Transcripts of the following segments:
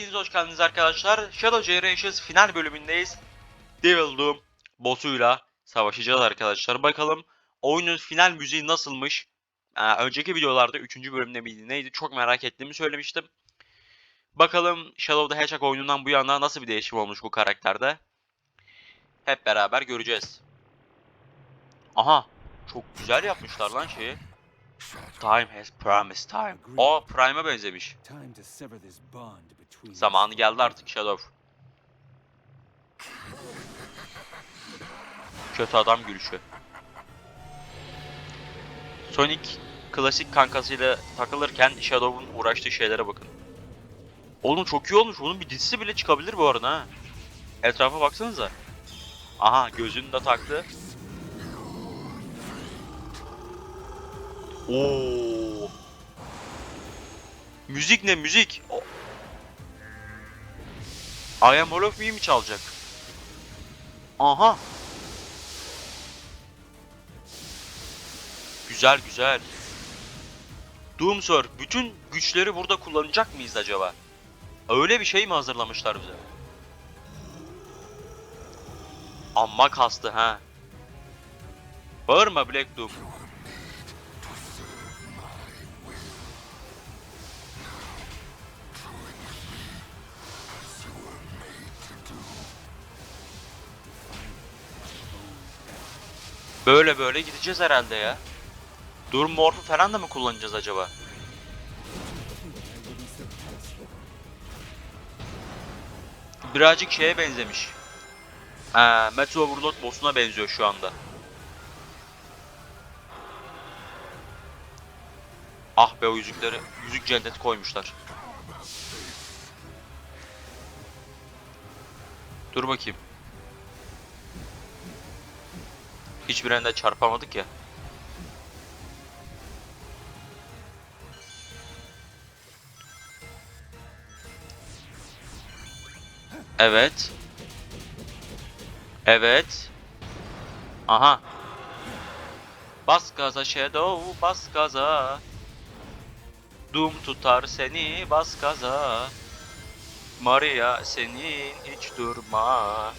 Hepiniz hoş geldiniz arkadaşlar. Shadow Generations final bölümündeyiz. Devil Doom boss'uyla savaşacağız arkadaşlar. Bakalım oyunun final müziği nasılmış? Ee, önceki videolarda 3. bölümde miydi neydi çok merak ettiğimi söylemiştim. Bakalım Shadow the Hedgehog oyunundan bu yana nasıl bir değişim olmuş bu karakterde. Hep beraber göreceğiz. Aha çok güzel yapmışlar lan şeyi. Time has promised time. O Prime'a benzemiş. Zamanı geldi artık Shadow. Kötü adam gülüşü. Sonic klasik kankasıyla takılırken Shadow'un uğraştığı şeylere bakın. Oğlum çok iyi olmuş. Bunun bir dizisi bile çıkabilir bu arada ha. Etrafa baksanıza. Aha gözünü de taktı. Oo. Müzik ne müzik? I Am All of Me mi çalacak? Aha. Güzel güzel. Doomsor bütün güçleri burada kullanacak mıyız acaba? Öyle bir şey mi hazırlamışlar bize? Amma kastı ha. Bağırma Black Doom. Böyle böyle gideceğiz herhalde ya. Durum morfu falan da mı kullanacağız acaba? Birazcık şeye benzemiş. Ee, Metro Overlord boss'una benziyor şu anda. Ah be o yüzükleri. Yüzük cennet koymuşlar. Dur bakayım. Hiçbirine çarpamadık ya. Evet. Evet. Aha. Bas gaza Shadow, bas gaza. Doom tutar seni, bas gaza. Maria senin hiç durma.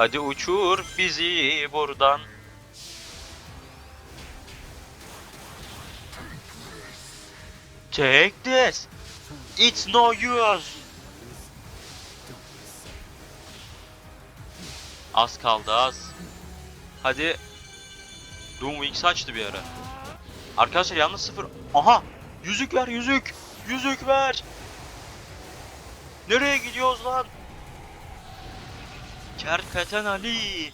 Hadi uçur bizi buradan. Take this. It's no use. Az kaldı az. Hadi. Doom Wings açtı bir ara. Arkadaşlar yalnız sıfır. Aha! Yüzük ver yüzük! Yüzük ver! Nereye gidiyoruz lan? Kerpeten Ali.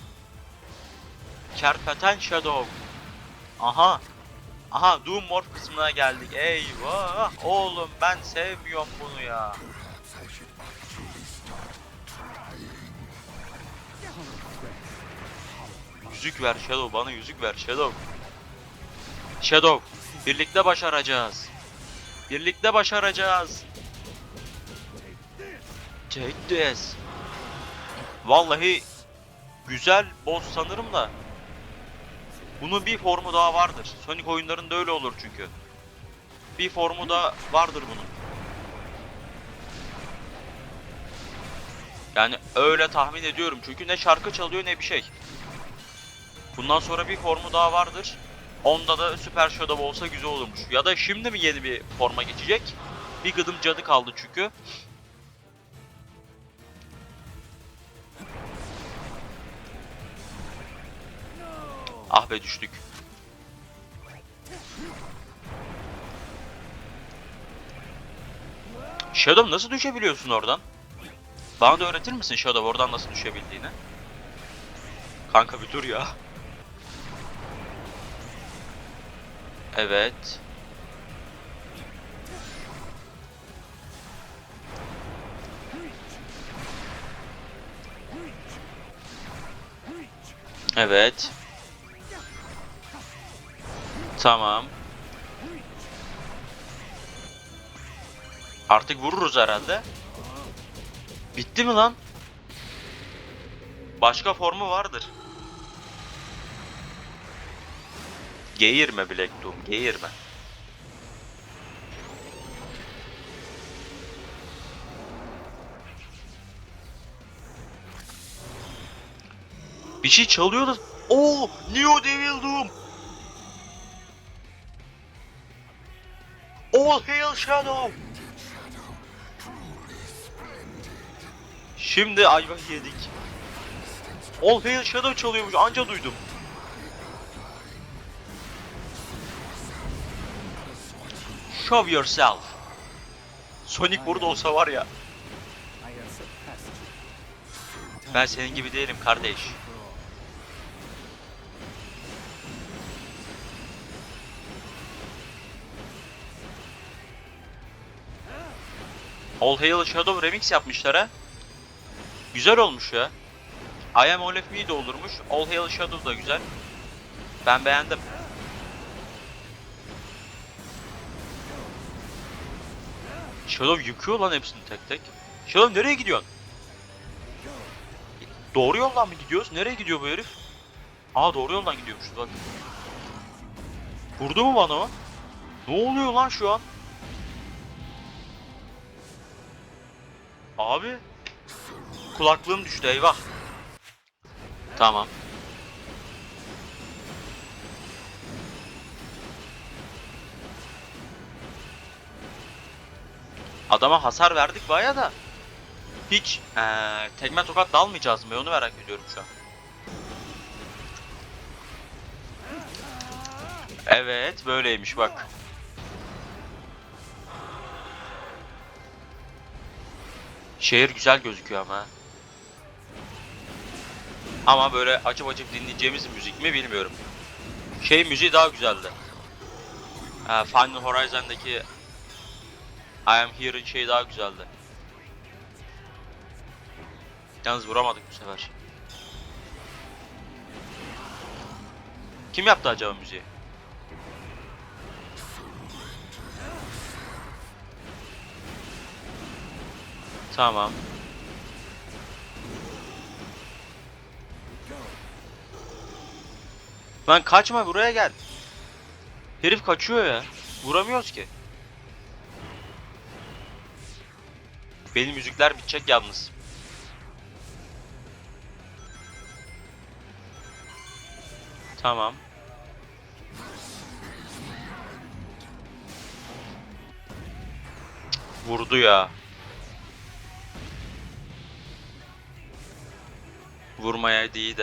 Kerpeten Shadow. Aha. Aha Doom Morph kısmına geldik. Eyvah. Oğlum ben sevmiyorum bunu ya. Yüzük ver Shadow bana yüzük ver Shadow. Shadow birlikte başaracağız. Birlikte başaracağız. Take this. Vallahi güzel boss sanırım da. Bunun bir formu daha vardır. Sonic oyunlarında öyle olur çünkü. Bir formu da vardır bunun. Yani öyle tahmin ediyorum çünkü ne şarkı çalıyor ne bir şey. Bundan sonra bir formu daha vardır. Onda da Super Shadow olsa güzel olurmuş. Ya da şimdi mi yeni bir forma geçecek? Bir gıdım cadı kaldı çünkü. Ah be düştük. Shadow nasıl düşebiliyorsun oradan? Bana da öğretir misin Shadow oradan nasıl düşebildiğini? Kanka bir dur ya. Evet. Evet. Tamam. Artık vururuz herhalde. Bitti mi lan? Başka formu vardır. Geğirme Black Doom, geğirme. Bir şey çalıyor da... Oo, Neo Devil Doom. All Hail Shadow! Şimdi ayva yedik. All Hail Shadow çalıyormuş anca duydum. Show yourself. Sonic burada olsa var ya. Ben senin gibi değilim kardeş. All Hail Shadow remix yapmışlar ha. Güzel olmuş ya. I Am All of Me de olurmuş. All Hail Shadow da güzel. Ben beğendim. Shadow yıkıyor lan hepsini tek tek. Shadow nereye gidiyorsun? Doğru yoldan mı gidiyoruz? Nereye gidiyor bu herif? Aa doğru yoldan gidiyormuşuz bak. Vurdu mu bana o? Ne oluyor lan şu an? Abi. Kulaklığım düştü eyvah. Tamam. Adama hasar verdik baya da. Hiç eee tekme tokat dalmayacağız mı? Onu merak ediyorum şu an. Evet, böyleymiş bak. Şehir güzel gözüküyor ama. Ama böyle açıp açıp dinleyeceğimiz müzik mi bilmiyorum. Şey müziği daha güzeldi. Ha, Final Horizon'daki I Am Here'ın şeyi daha güzeldi. Yalnız vuramadık bu sefer. Kim yaptı acaba müziği? Tamam. Lan kaçma buraya gel. Herif kaçıyor ya. Vuramıyoruz ki. Benim müzikler bitecek yalnız. Tamam. Vurdu ya. Vurmayaydı iyi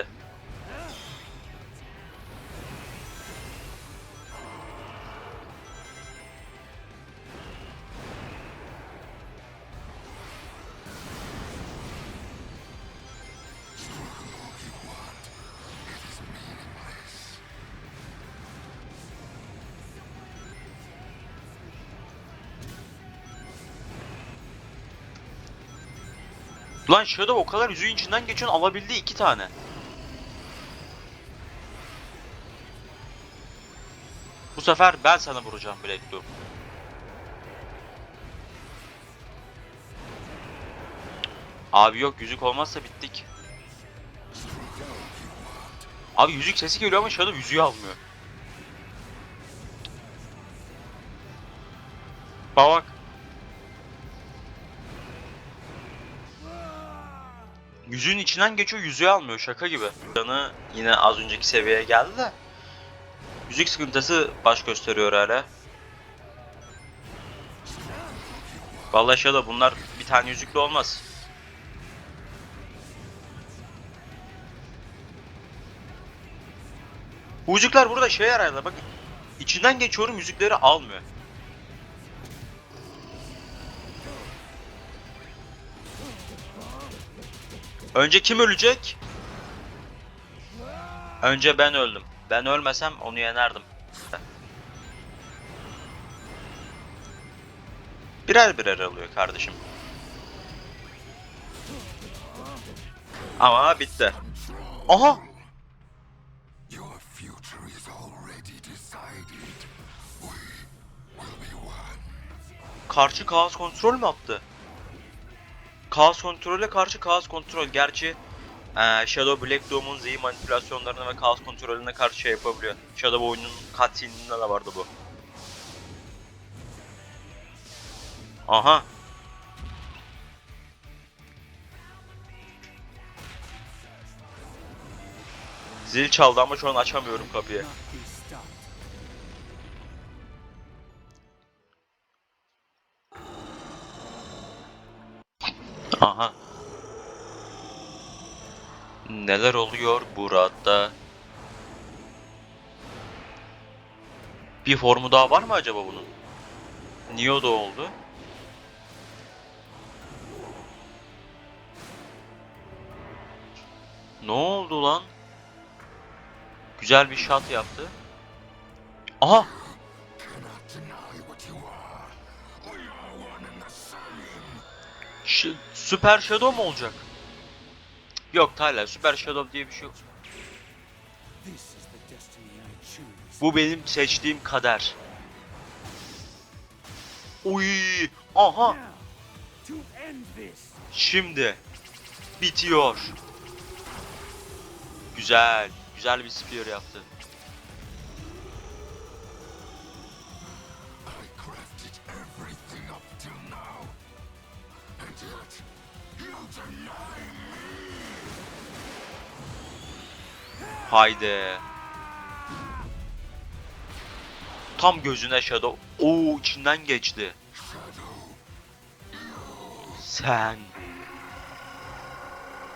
Lan Shadow o kadar yüzüğün içinden geçiyorsun alabildi iki tane. Bu sefer ben sana vuracağım Black Doom. Abi yok yüzük olmazsa bittik. Abi yüzük sesi geliyor ama Shadow yüzüğü almıyor. Bak bak. Yüzüğün içinden geçiyor yüzüğü almıyor şaka gibi. Canı yine az önceki seviyeye geldi de. Yüzük sıkıntısı baş gösteriyor hala. Vallahi Shadow bunlar bir tane yüzüklü olmaz. Yüzükler burada şey yararlar bak. İçinden geçiyorum yüzükleri almıyor. Önce kim ölecek? Önce ben öldüm. Ben ölmesem onu yenerdim. Birer birer alıyor kardeşim. Ama bitti. Aha! Karşı kaos kontrol mü attı? Kaos kontrole karşı kaos kontrol. Gerçi eee, Shadow Black Doom'un zihin manipülasyonlarına ve kaos kontrolüne karşı şey yapabiliyor. Shadow oyunun cutscene'inde de vardı bu. Aha. Zil çaldı ama şu an açamıyorum kapıyı. Aha. Neler oluyor burada? Bir formu daha var mı acaba bunun? Niye o da oldu? Ne oldu lan? Güzel bir shot yaptı. Aha! Süper Shadow mu olacak? Yok Tyler, Süper Shadow diye bir şey yok. Bu benim seçtiğim kader. Uy! Aha! Şimdi bitiyor. Güzel. Güzel bir spear yaptı. Haydi. Tam gözüne Shadow. Oo içinden geçti. Sen.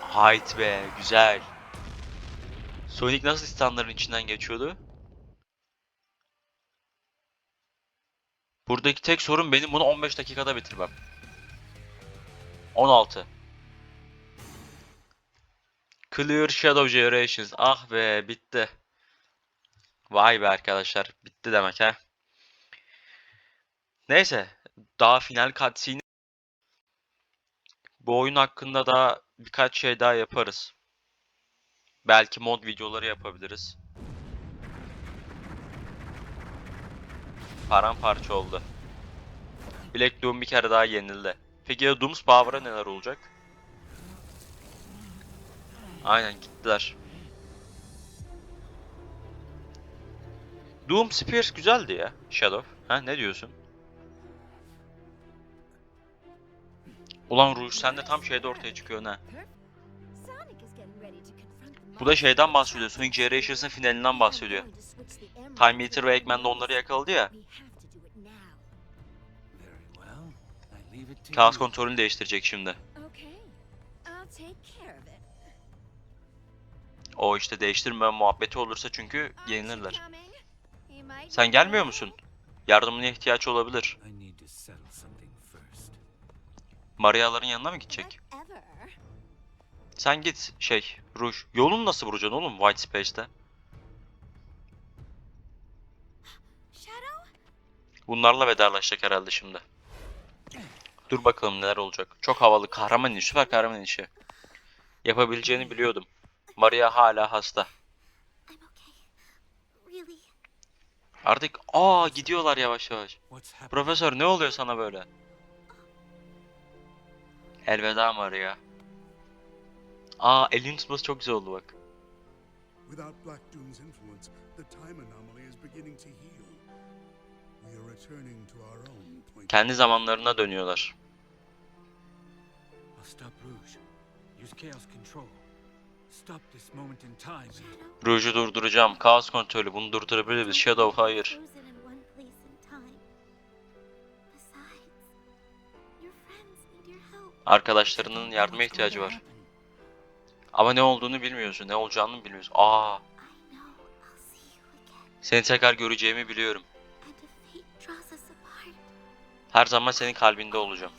Hayt be güzel. Sonic nasıl standların içinden geçiyordu? Buradaki tek sorun benim bunu 15 dakikada bitirmem. 16. Clear Shadow Generations. Ah be bitti. Vay be arkadaşlar. Bitti demek ha. Neyse. Daha final cutscene. Bu oyun hakkında da birkaç şey daha yaparız. Belki mod videoları yapabiliriz. Paramparça oldu. Black Doom bir kere daha yenildi. Peki ya Doom's Power'a neler olacak? Aynen gittiler. Doom Spears güzeldi ya Shadow. Ha ne diyorsun? Ulan Rouge sen de tam şeyde ortaya çıkıyorsun ha. Bu da şeyden bahsediyor. Sonic Generations'ın finalinden bahsediyor. Time Eater ve Eggman de onları yakaladı ya. You. kontrolünü değiştirecek şimdi. O işte değiştirme muhabbeti olursa çünkü yenilirler. Sen gelmiyor musun? Yardımına ihtiyaç olabilir. Maria'ların yanına mı gidecek? Sen git şey Rouge. Yolunu nasıl vuracaksın oğlum White Space'te? Bunlarla vedalaşacak herhalde şimdi. Dur bakalım neler olacak. Çok havalı kahraman inişi, süper kahraman inişi. Yapabileceğini biliyordum. Maria hala hasta. Artık aa gidiyorlar yavaş yavaş. Profesör ne oluyor sana böyle? Elveda Maria. Aa elini tutması çok güzel oldu bak. Without Black Doom's influence, the time anomaly is beginning to heal. We are returning to our own point. Kendi zamanlarına dönüyorlar. I'll stop Rouge. Use Chaos Control. Rouge'u durduracağım. Kaos kontrolü bunu durdurabiliriz. Shadow hayır. Arkadaşlarının yardıma ihtiyacı var. Ama ne olduğunu bilmiyorsun. Ne olacağını bilmiyorsun. Aa, seni tekrar göreceğimi biliyorum. Her zaman senin kalbinde olacağım.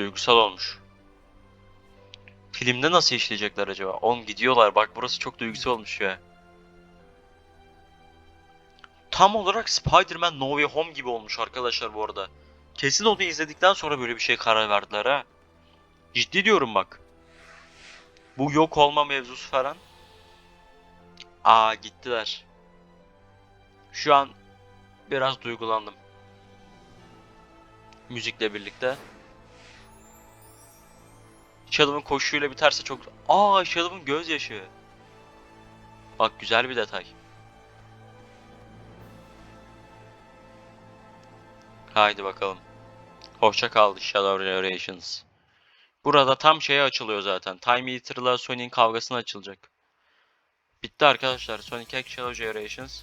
Duygusal olmuş. Filmde nasıl işleyecekler acaba? Oğlum gidiyorlar. Bak burası çok duygusal olmuş ya. Tam olarak Spider-Man No Way Home gibi olmuş arkadaşlar bu arada. Kesin onu izledikten sonra böyle bir şey karar verdiler ha. Ciddi diyorum bak. Bu yok olma mevzusu falan. Aa gittiler. Şu an biraz duygulandım. Müzikle birlikte. Shadow'un koşuyla biterse çok... Aa Shadow'un gözyaşı. Bak güzel bir detay. Haydi bakalım. Hoşça kal Shadow Generations. Burada tam şeye açılıyor zaten. Time Eater'la Sonic'in kavgasına açılacak. Bitti arkadaşlar. Sonic X Shadow Generations.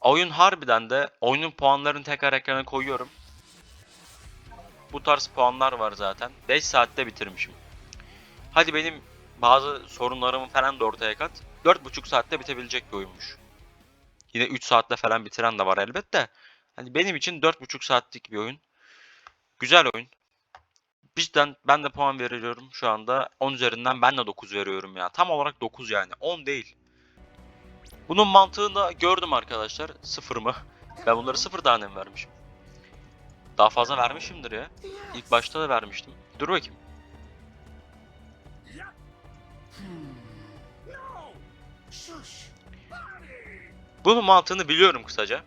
Oyun harbiden de oyunun puanlarını tekrar ekrana koyuyorum. Bu tarz puanlar var zaten. 5 saatte bitirmişim. Hadi benim bazı sorunlarımı falan da ortaya kat. 4,5 saatte bitebilecek bir oyunmuş. Yine 3 saatte falan bitiren de var elbette. Hani benim için 4,5 saatlik bir oyun. Güzel oyun. Cidden ben de puan veriyorum şu anda. 10 üzerinden ben de 9 veriyorum ya. Tam olarak 9 yani. 10 değil. Bunun mantığını da gördüm arkadaşlar. Sıfır mı? Ben bunları sıfır tane mi vermişim? Daha fazla vermişimdir ya. İlk başta da vermiştim. Dur bakayım. Bunun mantığını biliyorum kısaca.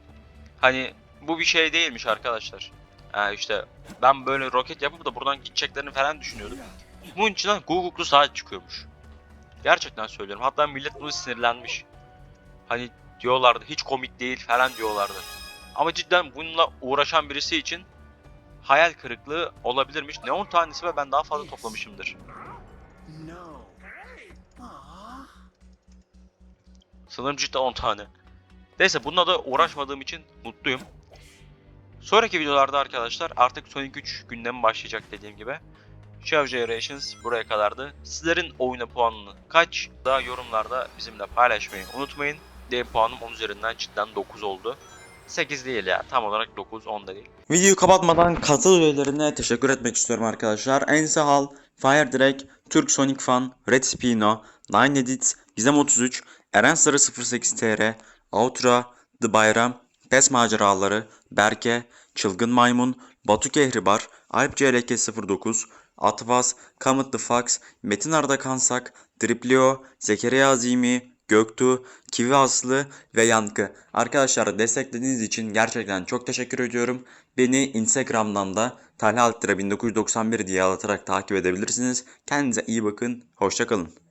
Hani bu bir şey değilmiş arkadaşlar. Ha işte ben böyle roket yapıp da buradan gideceklerini falan düşünüyordum. Bunun içinden Google'lu saat çıkıyormuş. Gerçekten söylüyorum. Hatta millet bunu sinirlenmiş. Hani diyorlardı hiç komik değil falan diyorlardı. Ama cidden bununla uğraşan birisi için hayal kırıklığı olabilirmiş. Ne 10 tanesi ve ben daha fazla toplamışımdır. Sanırım cidden 10 tane. Neyse bununla da uğraşmadığım için mutluyum. Sonraki videolarda arkadaşlar artık Sonic 3 gündemi başlayacak dediğim gibi. Shadow Generations buraya kadardı. Sizlerin oyuna puanını kaç da yorumlarda bizimle paylaşmayı unutmayın. D puanım 10 üzerinden cidden 9 oldu. 8 değil ya tam olarak 9 10 da değil. Videoyu kapatmadan katıl üyelerine teşekkür etmek istiyorum arkadaşlar. Ensehal, Fire Direct, Türk Sonic Fan, Red Spino, Nine Edits, Gizem 33, Eren Sarı 08 TR, Outra, The Bayram, Pes Maceraları, Berke, Çılgın Maymun, Batu Kehribar, Alp CLK 09, Atvaz, Comet the Fox, Metin Arda Kansak, Triplio, Zekeriya Azimi, Göktuğ, Kivi Aslı ve Yankı. Arkadaşlar desteklediğiniz için gerçekten çok teşekkür ediyorum. Beni Instagram'dan da Talha Altıra 1991 diye alatarak takip edebilirsiniz. Kendinize iyi bakın. Hoşçakalın.